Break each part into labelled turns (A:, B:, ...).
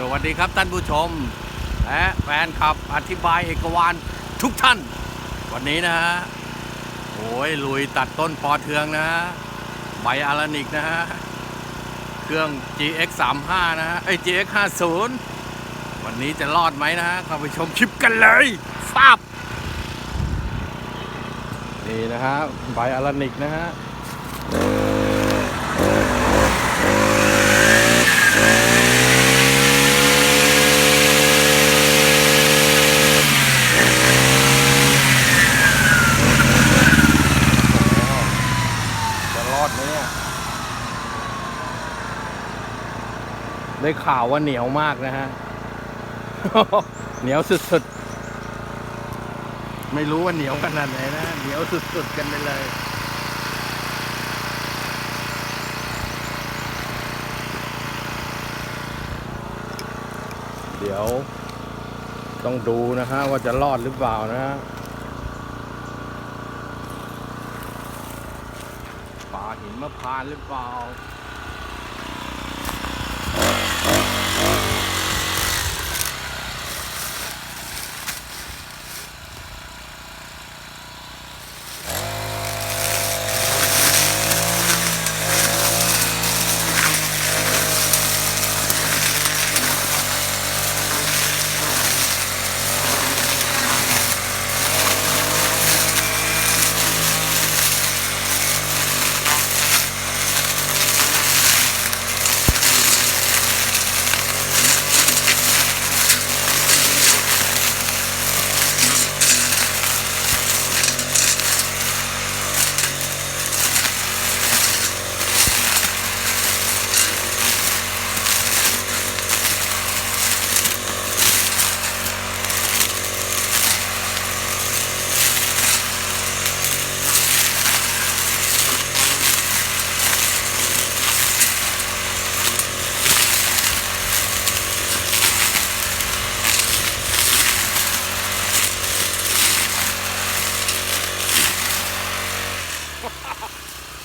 A: สวัสดีครับท่านผู้ชม และแฟนคลับอธิบายเอกวานทุกท่าน วันนี้นะฮะโอ้ยลุยตัดต้นปอเทืองนะฮะใบอารานิกนะฮะ เครื่อง GX 3 5นะฮะไอ้ GX 50วันนี้จะรอดไหมนะฮะเข้าไปชมคลิปกันเลยฟาบนี่นะฮะใบอารานิกนะฮะรอดไหมเนี่ย ได้ข่าวว่าเหนียวมากนะฮะ เหนียวสุดๆ ไม่รู้ว่าเหนียวขนาดไหนนะ เหนียวสุดๆ กันไปเลย เดี๋ยว ต้องดูนะฮะ ว่าจะรอดหรือเปล่านะฮะป่าหินมะพร้านต์หรือเปล่า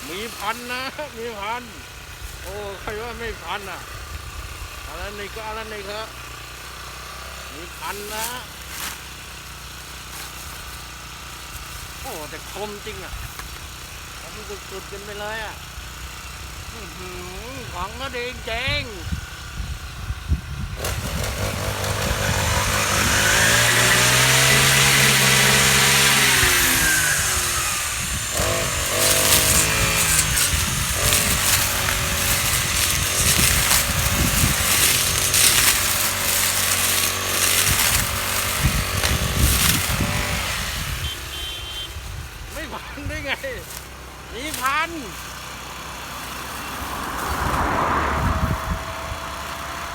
A: มี พันนะมีพันโอ้ใครว่าไม่พันอะอะไรนี่ก็อะไรนี่ครับมีพันนะโอ้แต่คมจริงอะคมสุดๆกันไปเลยอะห้อหือของก็ดีจริง ไม่พันได้ไงมีพัน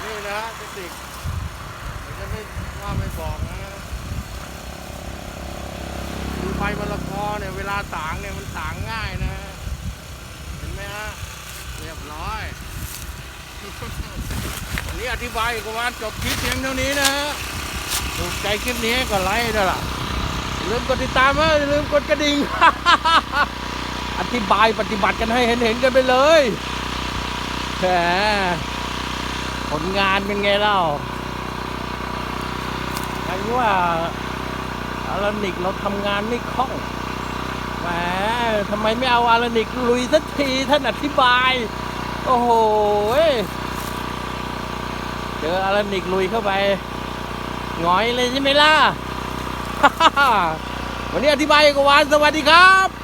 A: นี่นะเทคนิคเดี๋ยวจะไม่ว่าไม่บอกนะคือใบมะละกอเนี่ยเวลาสางเนี่ยมันสางง่ายนะ เห็นไหมฮะเรียบร้อยวันนี้อธิบายกว่าจบคลิปเพียงเท่านี้นะฮะถูกใจคลิปนี้ก็ไลค์ด้วยล่ะ ลืมกดติดตามนะอย่าลืมกดกระดิ่ง อธิบายปฏิบัติกันให้เห็นเห็นๆกันไปเลยแหมผลงานเป็นไงเล่าไอ้ว่าอารานิกเราทำงานไม่คล่องแหมทำไมไม่เอาอารานิกลุยสักทีท่านอธิบาย โอ้โหเจออารานิกลุยเข้าไปหงอยเลยใช่ไหมล่ะ วันนี้อธิบายกวานสวัสดีครับ